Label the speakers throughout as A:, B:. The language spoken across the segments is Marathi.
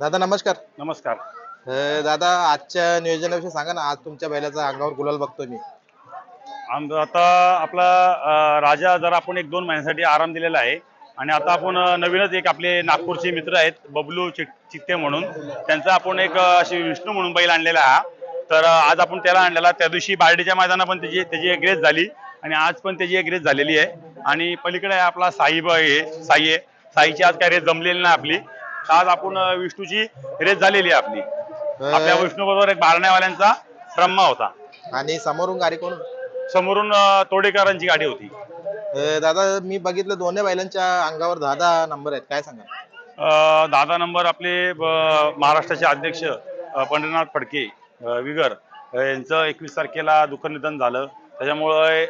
A: दादा नमस्कार.
B: नमस्कार.
A: अं, दादा आजच्या नियोजनाविषयी सांगा ना आज तुमच्या बैलाचा अंगावर गुलाल बघतोय मी.
B: आम आता आपला अं, राजा जर आपण एक दोन महिन्यासाठी आराम दिलेला आहे. आणि आता आपण अं, नवीनच एक आपले नागपूरचे मित्र आहेत बबलू चित्ते म्हणून. त्यांचा आपण एक अं, अशी विष्णू म्हणून बैल आणलेला आहे तर अं, आज आपण त्याला आणलेला. त्या दिवशी बार्डीच्या मैदानात पण त्याची त्याची एक रेस झाली. आणि आज पण त्याची एक रेस झालेली आहे. आणि पलीकडे आपला साई आहे साई आहे. साईची आज काही रेस जमलेली नाही आपली. आज आपण विष्णूची रेस झालेली आहे आपली. आपल्या विष्णू बरोबर एक बारण्यावाल्यांचा ब्रह्मा होता.
A: आणि समोरून गाडी कोण
B: समोरून तोडेकरांची गाडी होती.
A: दादा मी बघितलं दोन्ही बैलांच्या अंगावर दहा दहा नंबर आहेत. काय सांगा
B: दादा नंबर आपले महाराष्ट्राचे अध्यक्ष पंढरीनाथ फडके विगर यांचं एकवीस तारखेला दुःख निधन झालं. त्याच्यामुळे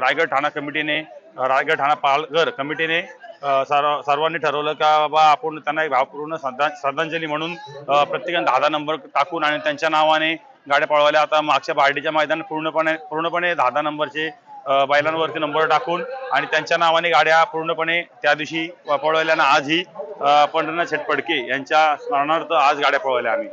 B: रायगड ठाणा कमिटीने रायगड ठाणा पालघर कमिटीने सर्व सर्वांनी ठरवलं का बाबा आपण त्यांना एक भावपूर्ण श्रद्धा श्रद्धांजली म्हणून प्रत्येकाने दहा दहा नंबर टाकून आणि त्यांच्या नावाने गाड्या पळवल्या आता मागच्या बार्डीच्या मैदान पूर्णपणे पूर्णपणे दहा दहा नंबरचे बैलांवरती नंबर टाकून आणि त्यांच्या नावाने गाड्या पूर्णपणे त्या दिवशी पळवल्या आजही पंढरनाथ पंढरीनाथ शेटपडके यांच्या स्मरणार्थ आज गाड्या पळवल्या आम्ही.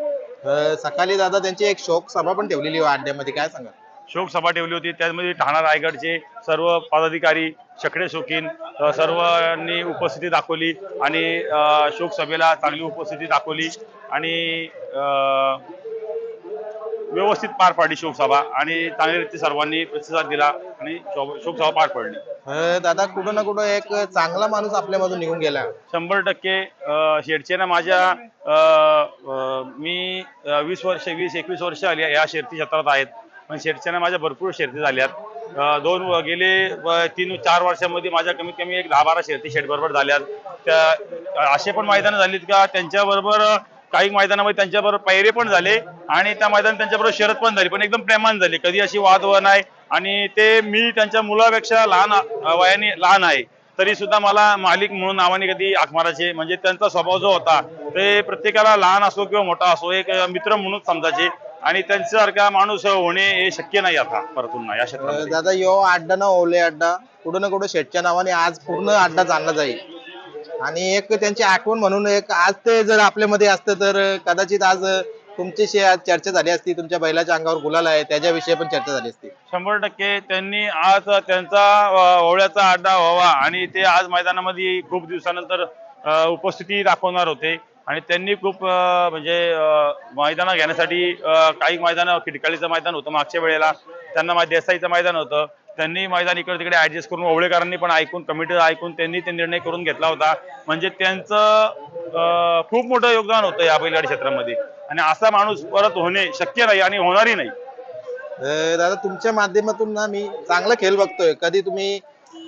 A: सकाळी दादा त्यांची एक शोक सभा पण ठेवलेली आहे काय सांगा
B: शोक सभा ठेवली होती. त्यामध्ये ठाणा रायगडचे सर्व पदाधिकारी शकडे शौकीन सर्वांनी उपस्थिती दाखवली आणि अ, शोक सभेला चांगली उपस्थिती दाखवली आणि व्यवस्थित पार पाडली शोकसभा आणि चांगल्या रीती सर्वांनी प्रतिसाद दिला आणि शोक- शोकसभा पार पडली.
A: दादा कुठं ना कुठं एक चांगला माणूस आपल्यामधून निघून गेला.
B: शंभर टक्के शेडचे ना माझ्या मी वीस वर्ष वीस एकवीस वर्ष आली या शेती क्षेत्रात आहेत. पण शेडच्या माझ्या भरपूर शेती झाल्यात. दोन व- गेले तीन चार वर्षामध्ये माझ्या कमीत कमी एक दहा बारा शेती शेड बरोबर झाल्यात. त्या असे पण मैदानं झालीत का त्यांच्याबरोबर काही मैदानामध्ये त्यांच्याबरोबर पैरे पण झाले आणि त्या मैदान त्यांच्याबरोबर शरद पण झाली पण एकदम प्रेमान झाली. कधी अशी वाद व नाही आणि ते मी त्यांच्या मुलापेक्षा लहान वयाने लहान आहे. तरी सुद्धा मला मालिक म्हणून नावाने कधी आखमाराचे म्हणजे त्यांचा स्वभाव जो होता ते प्रत्येकाला लहान असो किंवा मोठा असो एक मित्र म्हणून समजायचे. आणि त्यांच्यासारखा माणूस होणे हे शक्य नाही आता परतून या
A: अं,
B: क्षेत्रामध्ये.
A: दादा यो अड्डा ना ओले अड्डा कुठं ना कुठं शेटच्या नावाने आज पूर्ण अड्डा जाणला जाईल. आणि एक त्यांची आठवण म्हणून एक आज ते जर आपल्यामध्ये असतं तर कदाचित आज तुमच्याशी आज चर्चा झाली असती तुमच्या बैलाच्या अंगावर गुलाल आहे त्याच्याविषयी पण चर्चा झाली असती.
B: शंभर टक्के त्यांनी आज त्यांचा ओवळ्याचा अड्डा व्हावा आणि ते आज मैदानामध्ये खूप दिवसानंतर उपस्थिती दाखवणार होते. आणि त्यांनी खूप म्हणजे मैदान घेण्यासाठी काही मैदान खिडकाळीचं मैदान होतं मागच्या वेळेला. त्यांना देसाईचं मैदान होतं. त्यांनी मैदान इकडे तिकडे ऍडजस्ट करून ओवळेकरांनी पण ऐकून कमिटी ऐकून त्यांनी ते निर्णय करून घेतला होता. म्हणजे त्यांचं खूप मोठं योगदान होतं या बैलगाडी क्षेत्रामध्ये. आणि असा माणूस परत होणे शक्य नाही आणि होणारही नाही.
A: दादा तुमच्या माध्यमातून ना मी चांगला खेळ बघतोय. कधी तुम्ही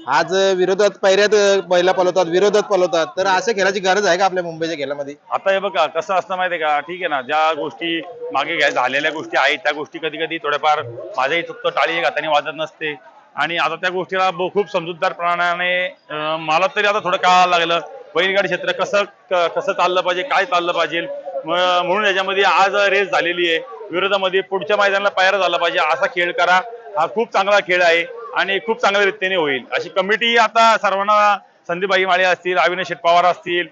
A: आज विरोधात पैऱ्यात बैला पलवतात विरोधात पलवतात तर अशा खेळाची गरज आहे का आपल्या मुंबईच्या खेळामध्ये?
B: आता हे बघा कसं असतं माहितीये का? ठीक आहे ना ज्या गोष्टी मागे घ्या झालेल्या गोष्टी आहेत त्या गोष्टी कधी कधी थोड्याफार माझ्याही चुकतं टाळी हाताने वाजत नसते. आणि आता त्या गोष्टीला खूप समजूतदारपणाने मला तरी आता थोडं कळायला लागलं बैलगाडी क्षेत्र कसं कसं चाललं पाहिजे काय चाललं पाहिजे? म्हणून याच्यामध्ये आज रेस झालेली आहे. विरोधामध्ये पुढच्या मैदानाला पायरा झाला पाहिजे असा खेळ करा. हा खूप चांगला खेळ आहे. आणि खूप चांगल्या रीतीने होईल. अशी कमिटी आता सर्वांना संदीपबाई माळे असतील अविनाश शेठ पवार असतील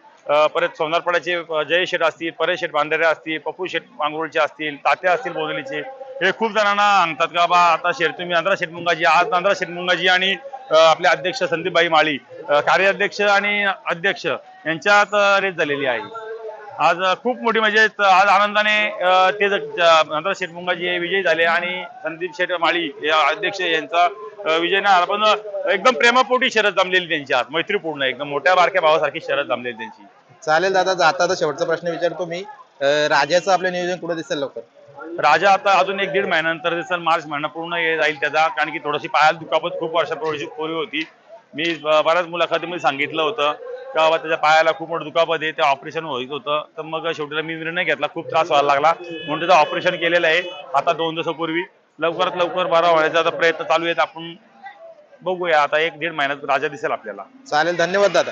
B: परत सोनारपाड्याचे जय शेठ असतील परेश शेठ बांधारे असतील पप्पू शेठ मांगरुळचे असतील तात्या असतील बोधलीचे हे खूप जणांना सांगतात का बा आता शेठ तुम्ही आंध्रा शेठ मुंगाजी आज आंध्रा शेठ मुंगाजी आणि आपले अध्यक्ष संदीपबाई माळी कार्याध्यक्ष आणि अध्यक्ष यांच्यात रेस झालेली आहे. आज खूप मोठी म्हणजे आज आनंदाने ते आंध्रा शेठ मुंगाजी हे विजयी झाले आणि संदीप शेठ माळी या अध्यक्ष यांचा विजय नाही पण एकदम प्रेमापोटी शरद जमलेली त्यांची आज. मैत्रीपूर्ण एकदम मोठ्या बारक्या भावासारखी शरद जमलेली त्यांची.
A: चालेल दादा आता शेवटचा प्रश्न विचारतो मी. राजाचं आपलं नियोजन कुठं दिसेल लवकर?
B: राजा आता अजून एक दीड महिन्यानंतर दिसेल. मार्च महिना पूर्ण जाईल त्याचा कारण की थोडीशी पायाला दुखापत खूप वर्षापूर्वी पूर्वी होती. मी बऱ्याच मुलाखतीमध्ये सांगितलं होतं का बाबा त्याच्या पायाला खूप मोठं दुखापत आहे ते ऑपरेशन होत होतं. तर मग शेवटीला मी निर्णय घेतला खूप त्रास व्हायला लागला. म्हणून त्याचं ऑपरेशन केलेलं आहे. आता दोन दिवसापूर्वी लवकरात लवकर बरा व्हायचा आता प्रयत्न चालू आहेत. आपण बघूया. आता एक दीड महिन्यात राजा दिसेल आपल्याला.
A: चालेल. धन्यवाद दादा.